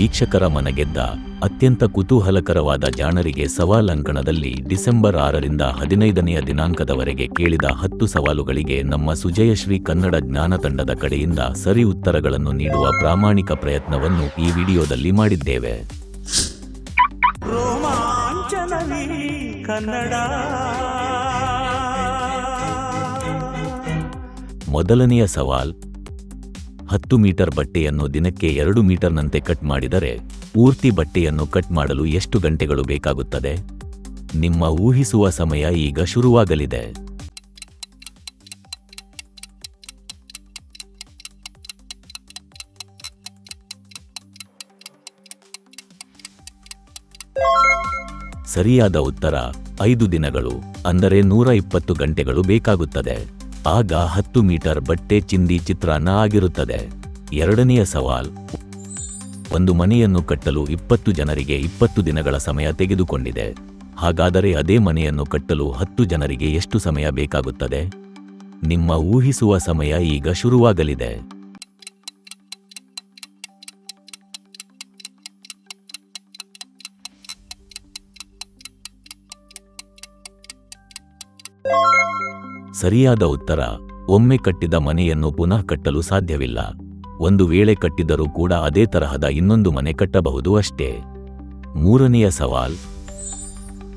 ವೀಕ್ಷಕರ ಮನಗೆದ್ದ ಅತ್ಯಂತ ಕುತೂಹಲಕರವಾದ ಜಾಣರಿಗೆ ಸವಾಲಂಕಣದಲ್ಲಿ ಡಿಸೆಂಬರ್ ಆರರಿಂದ ಹದಿನೈದನೆಯ ದಿನಾಂಕದವರೆಗೆ ಕೇಳಿದ ಹತ್ತು ಸವಾಲುಗಳಿಗೆ ನಮ್ಮ ಸುಜಯಶ್ರೀ ಕನ್ನಡ ಜ್ಞಾನ ತಂಡದ ಕಡೆಯಿಂದ ಸರಿ ಉತ್ತರಗಳನ್ನು ನೀಡುವ ಪ್ರಾಮಾಣಿಕ ಪ್ರಯತ್ನವನ್ನು ಈ ವಿಡಿಯೋದಲ್ಲಿ ಮಾಡಿದ್ದೇವೆ. ಮೊದಲನೆಯ ಸವಾಲ್ ಹತ್ತು ಮೀಟರ್ ಬಟ್ಟೆಯನ್ನು ದಿನಕ್ಕೆ ಎರಡು ಮೀಟರ್ನಂತೆ ಕಟ್ ಮಾಡಿದರೆ ಪೂರ್ತಿ ಬಟ್ಟೆಯನ್ನು ಕಟ್ ಮಾಡಲು ಎಷ್ಟು ಗಂಟೆಗಳು ಬೇಕಾಗುತ್ತದೆ? ನಿಮ್ಮ ಊಹಿಸುವ ಸಮಯ ಈಗ ಶುರುವಾಗಲಿದೆ. ಸರಿಯಾದ ಉತ್ತರ, ಐದು ದಿನಗಳು, ಅಂದರೆ ನೂರ ಇಪ್ಪತ್ತು ಗಂಟೆಗಳು ಬೇಕಾಗುತ್ತದೆ. ಆಗ ಹತ್ತು ಮೀಟರ್ ಬಟ್ಟೆ ಚಿಂದಿ ಚಿತ್ರಾನ್ನ ಆಗಿರುತ್ತದೆ. ಎರಡನೆಯ ಸವಾಲ್, ಒಂದು ಮನೆಯನ್ನು ಕಟ್ಟಲು ಇಪ್ಪತ್ತು ಜನರಿಗೆ ಇಪ್ಪತ್ತು ದಿನಗಳ ಸಮಯ ತೆಗೆದುಕೊಂಡಿದೆ. ಹಾಗಾದರೆ ಅದೇ ಮನೆಯನ್ನು ಕಟ್ಟಲು ಹತ್ತು ಜನರಿಗೆ ಎಷ್ಟು ಸಮಯ ಬೇಕಾಗುತ್ತದೆ? ನಿಮ್ಮ ಊಹಿಸುವ ಸಮಯ ಈಗ ಶುರುವಾಗಲಿದೆ. ಸರಿಯಾದ ಉತ್ತರ, ಒಮ್ಮೆ ಕಟ್ಟಿದ ಮನೆಯನ್ನು ಪುನಃ ಕಟ್ಟಲು ಸಾಧ್ಯವಿಲ್ಲ. ಒಂದು ವೇಳೆ ಕಟ್ಟಿದರೂ ಕೂಡ ಅದೇ ತರಹದ ಇನ್ನೊಂದು ಮನೆ ಕಟ್ಟಬಹುದು ಅಷ್ಟೇ. ಮೂರನೆಯ ಸವಾಲ್,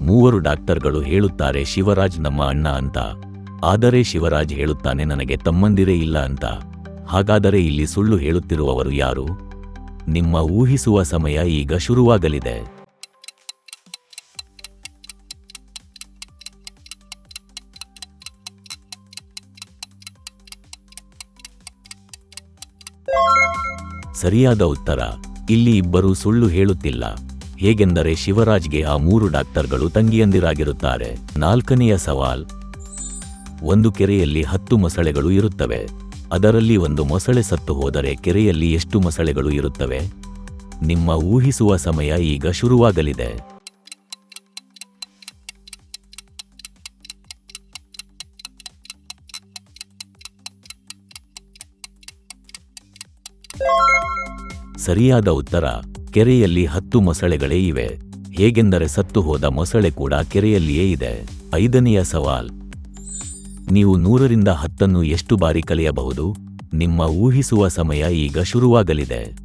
ಮೂವರು ಡಾಕ್ಟರ್ಗಳು ಹೇಳುತ್ತಾರೆ, ಶಿವರಾಜ್ ನಮ್ಮ ಅಣ್ಣ ಅಂತ. ಆದರೆ ಶಿವರಾಜ್ ಹೇಳುತ್ತಾನೆ, ನನಗೆ ತಮ್ಮಂದಿರೇ ಇಲ್ಲ ಅಂತ. ಹಾಗಾದರೆ ಇಲ್ಲಿ ಸುಳ್ಳು ಹೇಳುತ್ತಿರುವವರು ಯಾರು? ನಿಮ್ಮ ಊಹಿಸುವ ಸಮಯ ಈಗ ಶುರುವಾಗಲಿದೆ. ಸರಿಯಾದ ಉತ್ತರ, ಇಲ್ಲಿ ಇಬ್ಬರು ಸುಳ್ಳು ಹೇಳುತ್ತಿಲ್ಲ. ಹೇಗೆಂದರೆ ಶಿವರಾಜ್ಗೆ ಆ ಮೂರು ಡಾಕ್ಟರ್ಗಳು ತಂಗಿಯಂದಿರಾಗಿರುತ್ತಾರೆ. ನಾಲ್ಕನೆಯ ಸವಾಲ್, ಒಂದು ಕೆರೆಯಲ್ಲಿ ಹತ್ತು ಮೊಸಳೆಗಳು ಇರುತ್ತವೆ. ಅದರಲ್ಲಿ ಒಂದು ಮೊಸಳೆ ಸತ್ತು ಹೋದರೆ ಕೆರೆಯಲ್ಲಿ ಎಷ್ಟು ಮೊಸಳೆಗಳು ಇರುತ್ತವೆ? ನಿಮ್ಮ ಊಹಿಸುವ ಸಮಯ ಈಗ ಶುರುವಾಗಲಿದೆ. ಸರಿಯಾದ ಉತ್ತರ, ಕೆರೆಯಲ್ಲಿ ಹತ್ತು ಮೊಸಳೆಗಳೇ ಇವೆ. ಹೇಗೆಂದರೆ ಸತ್ತು ಹೋದ ಮೊಸಳೆ ಕೂಡ ಕೆರೆಯಲ್ಲಿಯೇ ಇದೆ. ಐದನೆಯ ಸವಾಲ್. ನೀವು ನೂರರಿಂದ ಹತ್ತನ್ನು ಎಷ್ಟು ಬಾರಿ ಕಲಿಯಬಹುದು ನಿಮ್ಮ ಊಹಿಸುವ ಸಮಯ ಈಗ ಶುರುವಾಗಲಿದೆ.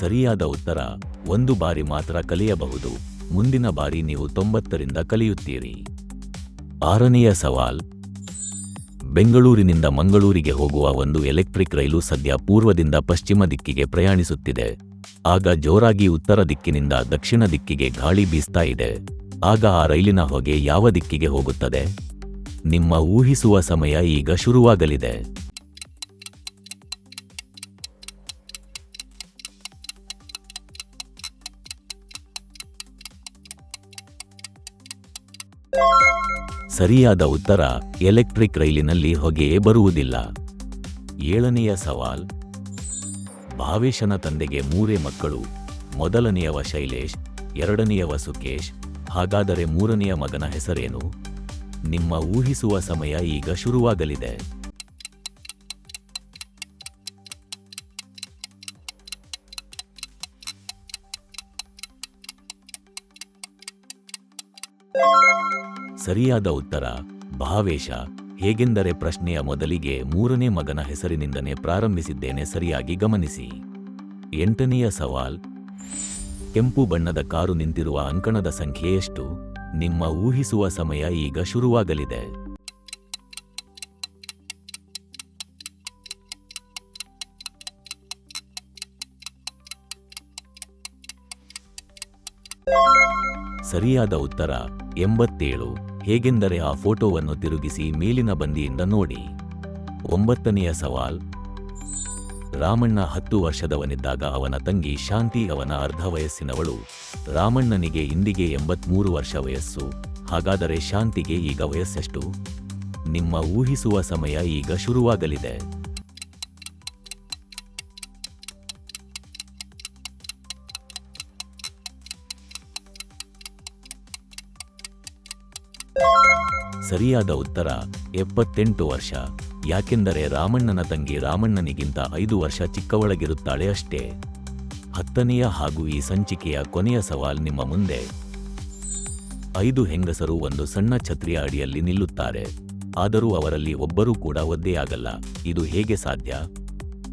ಸರಿಯಾದ ಉತ್ತರ, ಒಂದು ಬಾರಿ ಮಾತ್ರ ಕಲಿಯಬಹುದು. ಮುಂದಿನ ಬಾರಿ ನೀವು ತೊಂಬತ್ತರಿಂದ ಕಲಿಯುತ್ತೀರಿ. ಆರನೆಯ ಸವಾಲ್, ಬೆಂಗಳೂರಿನಿಂದ ಮಂಗಳೂರಿಗೆ ಹೋಗುವ ಒಂದು ಎಲೆಕ್ಟ್ರಿಕ್ ರೈಲು ಸದ್ಯ ಪೂರ್ವದಿಂದ ಪಶ್ಚಿಮ ದಿಕ್ಕಿಗೆ ಪ್ರಯಾಣಿಸುತ್ತಿದೆ. ಆಗ ಜೋರಾಗಿ ಉತ್ತರ ದಿಕ್ಕಿನಿಂದ ದಕ್ಷಿಣ ದಿಕ್ಕಿಗೆ ಗಾಳಿ ಬೀಸ್ತಾ ಇದೆ. ಆಗ ಆ ರೈಲಿನ ಹೊಗೆ ಯಾವ ದಿಕ್ಕಿಗೆ ಹೋಗುತ್ತದೆ? ನಿಮ್ಮ ಊಹಿಸುವ ಸಮಯ ಈಗ ಶುರುವಾಗಲಿದೆ. ಸರಿಯಾದ ಉತ್ತರ ಎಲೆಕ್ಟ್ರಿಕ್ ರೈಲಿನಲ್ಲಿ ಹೊಗೆಯೇ ಬರುವುದಿಲ್ಲ. ಏಳನೆಯ ಸವಾಲ್, ಭಾವೇಶನ ತಂದೆಗೆ ಮೂರೇ ಮಕ್ಕಳು, ಮೊದಲನೆಯವ ಶೈಲೇಶ್, ಎರಡನೆಯವ ಸುಕೇಶ್, ಹಾಗಾದರೆ ಮೂರನೆಯ ಮಗನ ಹೆಸರೇನು? ನಿಮ್ಮ ಊಹಿಸುವ ಸಮಯ ಈಗ ಶುರುವಾಗಲಿದೆ. ಸರಿಯಾದ ಉತ್ತರ, ಭಾವೇಶ. ಹೇಗೆಂದರೆ ಪ್ರಶ್ನೆಯ ಮೊದಲಿಗೆ ಮೂರನೇ ಮಗನ ಹೆಸರಿನಿಂದನೇ ಪ್ರಾರಂಭಿಸಿದ್ದೇನೆ ಸರಿಯಾಗಿ ಗಮನಿಸಿ. ಎಂಟನೆಯ ಸವಾಲ್, ಕೆಂಪು ಬಣ್ಣದ ಕಾರು ನಿಂತಿರುವ ಅಂಕಣದ ಸಂಖ್ಯೆ ಎಷ್ಟು? ನಿಮ್ಮ ಊಹಿಸುವ ಸಮಯ ಈಗ ಶುರುವಾಗಲಿದೆ. ಸರಿಯಾದ ಉತ್ತರ, ಎಂಬತ್ತೇಳು. ಹೇಗೆಂದರೆ ಆ ಫೋಟೋವನ್ನು ತಿರುಗಿಸಿ ಮೇಲಿನ ಬಂದಿಯಿಂದ ನೋಡಿ. ಒಂಬತ್ತನೆಯ ಸವಾಲ್. ರಾಮಣ್ಣ ಹತ್ತು ವರ್ಷದವನಿದ್ದಾಗ ಅವನ ತಂಗಿ ಶಾಂತಿ ಅವನ ಅರ್ಧ ವಯಸ್ಸಿನವಳು. ರಾಮಣ್ಣನಿಗೆ ಇಂದಿಗೆ ಎಂಬತ್ಮೂರು ವರ್ಷ ವಯಸ್ಸು. ಹಾಗಾದರೆ ಶಾಂತಿಗೆ ಈಗ ವಯಸ್ಸೆಷ್ಟು? ನಿಮ್ಮ ಊಹಿಸುವ ಸಮಯ ಈಗ ಶುರುವಾಗಲಿದೆ. ಸರಿಯಾದ ಉತ್ತರ, ಎಪ್ಪತ್ತೆಂಟು ವರ್ಷ. ಯಾಕೆಂದರೆ ರಾಮಣ್ಣನ ತಂಗಿ ರಾಮಣ್ಣನಿಗಿಂತ ಐದು ವರ್ಷ ಚಿಕ್ಕವಳಗಿರುತ್ತಾಳೆ ಅಷ್ಟೇ. ಹತ್ತನೆಯ ಹಾಗೂ ಈ ಸಂಚಿಕೆಯ ಕೊನೆಯ ಸವಾಲ್ ನಿಮ್ಮ ಮುಂದೆ. ಐದು ಹೆಂಗಸರು ಒಂದು ಸಣ್ಣ ಛತ್ರಿಯ ಅಡಿಯಲ್ಲಿ ನಿಲ್ಲುತ್ತಾರೆ. ಆದರೂ ಅವರಲ್ಲಿ ಒಬ್ಬರೂ ಕೂಡ ಒದ್ದೆಯಾಗಲ್ಲ ಇದು ಹೇಗೆ ಸಾಧ್ಯ?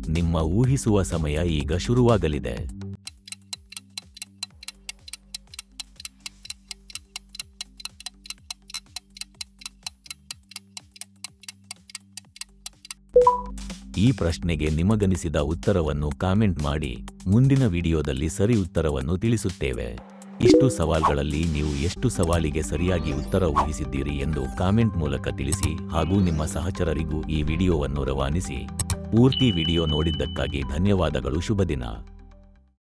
ನಿಮ್ಮ ಊಹಿಸುವ ಸಮಯ ಈಗ ಶುರುವಾಗಲಿದೆ. ಈ ಪ್ರಶ್ನೆಗೆ ನಿಮಗನಿಸಿದ ಉತ್ತರವನ್ನು ಕಾಮೆಂಟ್ ಮಾಡಿ. ಮುಂದಿನ ವಿಡಿಯೋದಲ್ಲಿ ಸರಿ ಉತ್ತರವನ್ನು ತಿಳಿಸುತ್ತೇವೆ. ಇಷ್ಟು ಸವಾಲ್ಗಳಲ್ಲಿ ನೀವು ಎಷ್ಟು ಸವಾಲಿಗೆ ಸರಿಯಾಗಿ ಉತ್ತರ ಊಹಿಸಿದ್ದೀರಿ ಎಂದು ಕಾಮೆಂಟ್ ಮೂಲಕ ತಿಳಿಸಿ ಹಾಗೂ ನಿಮ್ಮ ಸಹಚರರಿಗೂ ಈ ವಿಡಿಯೋವನ್ನು ರವಾನಿಸಿ. ಪೂರ್ತಿ ವಿಡಿಯೋ ನೋಡಿದ್ದಕ್ಕಾಗಿ ಧನ್ಯವಾದಗಳು ಶುಭ ದಿನ